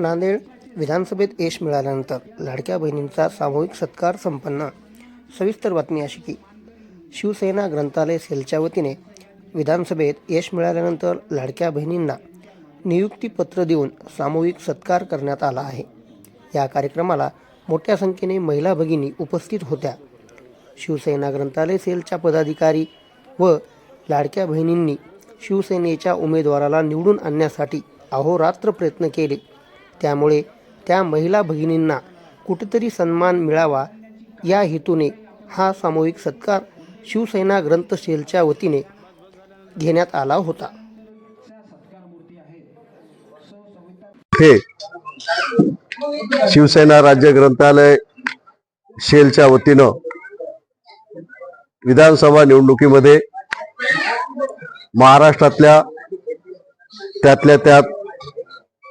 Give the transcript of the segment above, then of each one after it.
नांदेड विधानसभेत यश मिळाल्यानंतर लाडक्या बहिणींचा सामूहिक सत्कार संपन्न. सविस्तर बातमी अशी की शिवसेना ग्रंथालय सेलच्या वतीने विधानसभेत यश मिळाल्यानंतर लाडक्या बहिणींना नियुक्तीपत्र देऊन सामूहिक सत्कार करण्यात आला आहे. या कार्यक्रमाला मोठ्या संख्येने महिला भगिनी उपस्थित होत्या. शिवसेना ग्रंथालय सेलच्या पदाधिकारी व लाडक्या बहिणींनी शिवसेनेच्या उमेदवाराला निवडून आणण्यासाठी अहोरात्र प्रयत्न केले. त्यामुळे त्या महिला भगिनींना कुठेतरी सन्मान मिळावा या हेतूने हा सामूहिक सत्कार शिवसेना ग्रंथशेलच्या वतीने घेण्यात आला होता. हे शिवसेना राज्य ग्रंथालय शेलच्या वतीनं विधानसभा निवडणुकीमध्ये महाराष्ट्रातल्या त्यातल्या त्यात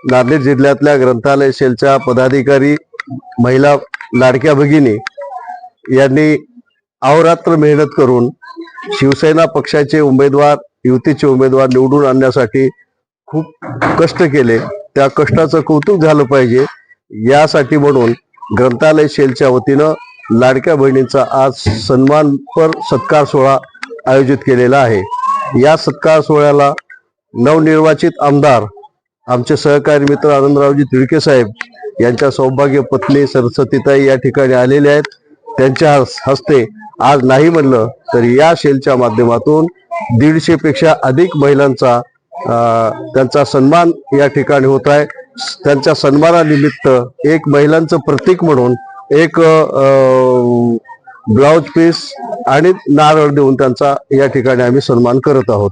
नांदेड जिल्ह्यातल्या ग्रंथालय शेलच्या पदाधिकारी महिला लाडक्या भगिनी यांनी अहोरात्र मेहनत करून शिवसेना पक्षाचे उमेदवार युतीचे उमेदवार निवडून आणण्यासाठी खूप कष्ट केले. त्या कष्टाचं कौतुक झालं पाहिजे. यासाठी म्हणून ग्रंथालय शेलच्या वतीनं लाडक्या बहिणींचा आज सन्मानपर सत्कार सोहळा आयोजित केलेला आहे. या सत्कार सोहळ्याला नवनिर्वाचित आमदार आमचे सहकारी मित्र आनंदरावजी तिळके साहेब यांच्या सौभाग्य पत्नी सरस्वतीताई या ठिकाणी आलेले आहेत. त्यांच्या हस- हस्ते आज नाही म्हणलं तर या शेलच्या माध्यमातून दीडशे पेक्षा अधिक महिलांचा त्यांचा सन्मान या ठिकाणी होत आहे. त्यांच्या सन्मानानिमित्त एक महिलांचं प्रतीक म्हणून एक ब्लाउज पीस आणि नारळ देऊन त्यांचा या ठिकाणी आम्ही सन्मान करत आहोत.